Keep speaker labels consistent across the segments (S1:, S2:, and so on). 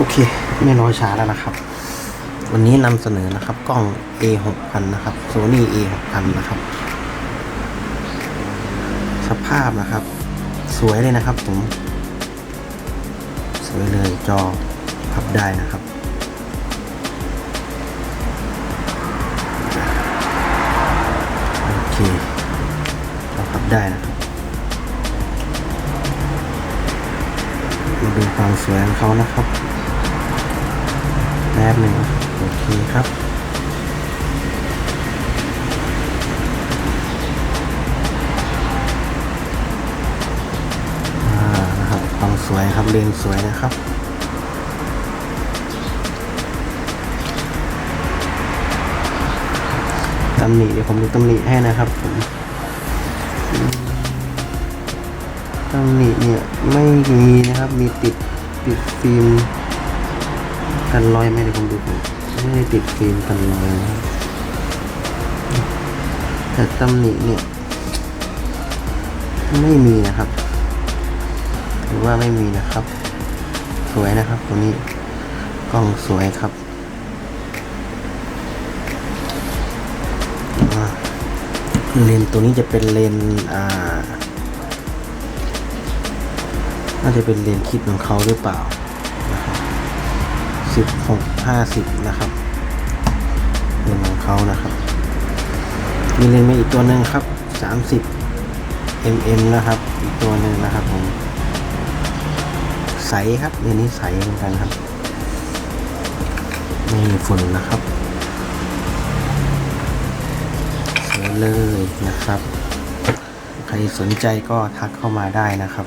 S1: โอเค ไม่รอช้าแล้วนะครับ วันนี้นำเสนอนะครับ กล้อง A 6 0 0นะครับ Sony A 6 0 0นะครับ สภาพนะครับ สวยเลยนะครับผม สวยเลยจอพับได้นะครับโอเคจอพับได้นะครับมาดูความสวยของเขานะครับ แป๊บหนึ่งโอเคครับ อ่านะครับความสวยครับเลนสวยนะครับตำหนิเดี๋ยวผมดูตำหนิให้นะครับผมอืมตำหนิเนี่ยไม่มีนะครับมีติดติดฟิล์ม กันรอยไหมเดี๋ยวผมดูก่อนไม่ได้ติดฟิล์มกันรอยนะแต่ตำหนิเนี่ย ไม่มีนะครับถือว่าไม่มีนะครับ สวยนะครับตัวนี้กล้องสวยครับเลนตัวนี้จะเป็นเลนอ่า น่าจะเป็นเลนคิดของเขาหรือเปล่า 16 50 นะครับเรื่งของเขานะครับ มีเลนส์มาอีกตัวหนึ่งครับ 30 mm นะครับ อีกตัวหนึ่งนะครับผม ใสครับเลนนี้ใสเหมือนกันครับ ไม่มีฝุ่นนะครับเลยนะครับ ใครสนใจก็ทักเข้ามาได้นะครับ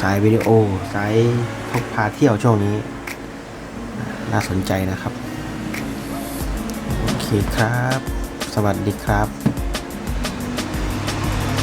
S1: สายวิดีโอ สายพกพาเที่ยวช่วงนี้ น่าสนใจนะครับ โอเคครับ สวัสดีครับ